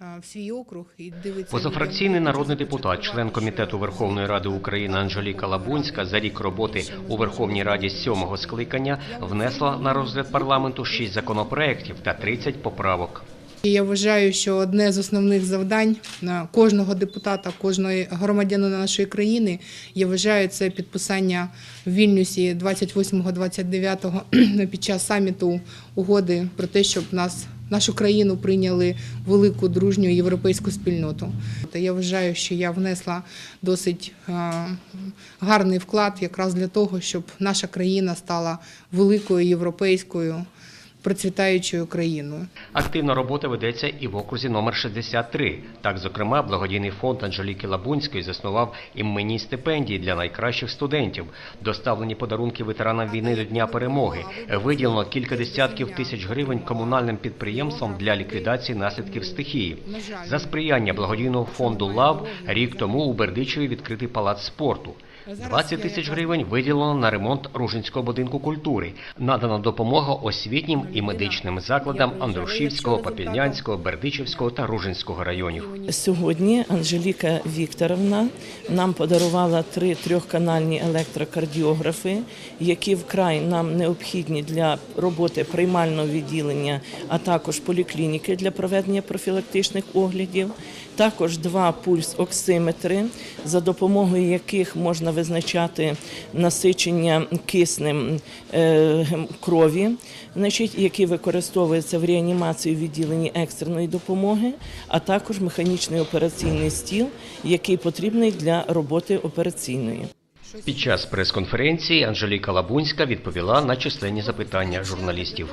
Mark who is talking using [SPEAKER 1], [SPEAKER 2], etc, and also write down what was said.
[SPEAKER 1] е, в свій округ і дивиться.
[SPEAKER 2] Позафракційний народний депутат, член комітету Верховної Ради України Анжеліка Лабунська за рік роботи у Верховній Раді сьомого скликання внесла на розгляд парламенту шість законопроєктів та 30 поправок.
[SPEAKER 1] Я вважаю, що одне з основних завдань на кожного депутата, кожної громадянина нашої країни, я вважаю, це підписання в Вільнюсі 28-29 під час саміту угоди про те, щоб нас. Нашу країну прийняли велику дружню європейську спільноту. Та Я вважаю, що я внесла досить е, гарний вклад якраз для того, щоб наша країна стала великою європейською процвітаючою країною.
[SPEAKER 2] Активна робота ведеться і в окрузі номер 63. Так, зокрема, благодійний фонд Анжеліки Лабунської заснував іменні стипендії для найкращих студентів. Доставлені подарунки ветеранам війни до Дня перемоги. Виділено кілька десятків тисяч гривень комунальним підприємствам для ліквідації наслідків стихії. За сприяння благодійного фонду ЛАВ рік тому у Бердичеві відкритий палац спорту. 20 тисяч гривень виділено на ремонт Ружинського будинку культури. Надана допомога освітнім і медичним закладам Андрушівського, Попільнянського, Бердичівського та Ружинського районів.
[SPEAKER 3] Сьогодні Анжеліка Вікторовна нам подарувала три трьохканальні електрокардіографи, які вкрай нам необхідні для роботи приймального відділення, а також поліклініки для проведення профілактичних оглядів. Також два пульс-оксиметри, за допомогою яких можна визначати насичення киснем е, крові, значить, які використовуються в реанімації у відділенні екстреної допомоги, а також механічний операційний стіл, який потрібний для роботи операційної.
[SPEAKER 2] Під час прес-конференції Анжеліка Лабунська відповіла на численні запитання журналістів.